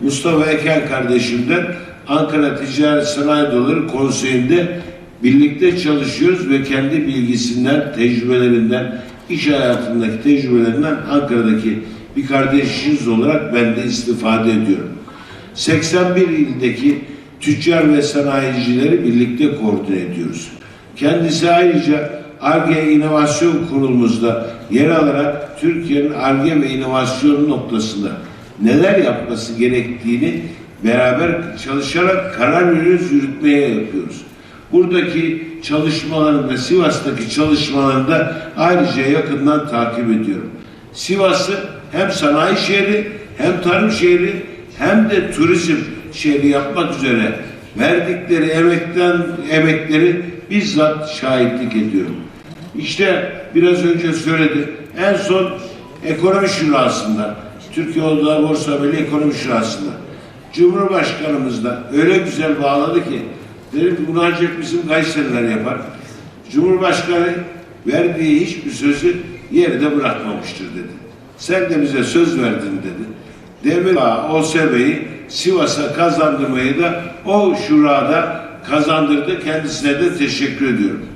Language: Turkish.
Mustafa Eken kardeşimden Ankara Ticaret Sanayi Odaları Konseyi'nde birlikte çalışıyoruz ve kendi bilgisinden, tecrübelerinden, iş hayatındaki tecrübelerinden Ankara'daki bir kardeşiniz olarak ben de istifade ediyorum. 81 ildeki tüccar ve sanayicileri birlikte koordine ediyoruz. Kendisi ayrıca ARGE İnovasyon Kurulumuzda yer alarak Türkiye'nin ARGE ve inovasyon noktasında neler yapması gerektiğini beraber çalışarak karar veriyoruz, yürütmeye yapıyoruz. Buradaki çalışmalarında, Sivas'taki çalışmalarında ayrıca yakından takip ediyorum. Sivas'ı hem sanayi şehri, hem tarım şehri, hem de turizm şehri yapmak üzere verdikleri emekten emekleri bizzat şahitlik ediyorum. İşte biraz önce söyledi. En son ekonomi şurasında, Türkiye Odağı Borsa Birliği Ekonomi Şurası'nda Cumhurbaşkanımız da öyle güzel bağladı ki dedim ki bunu ancak bizim Kayseriler yapar. Cumhurbaşkanı verdiği hiçbir sözü yerde bırakmamıştır dedi. Sen de bize söz verdin dedi. Demir Ağa OSB'yi Sivas'a kazandırmayı da o şurada kazandırdı. Kendisine de teşekkür ediyorum.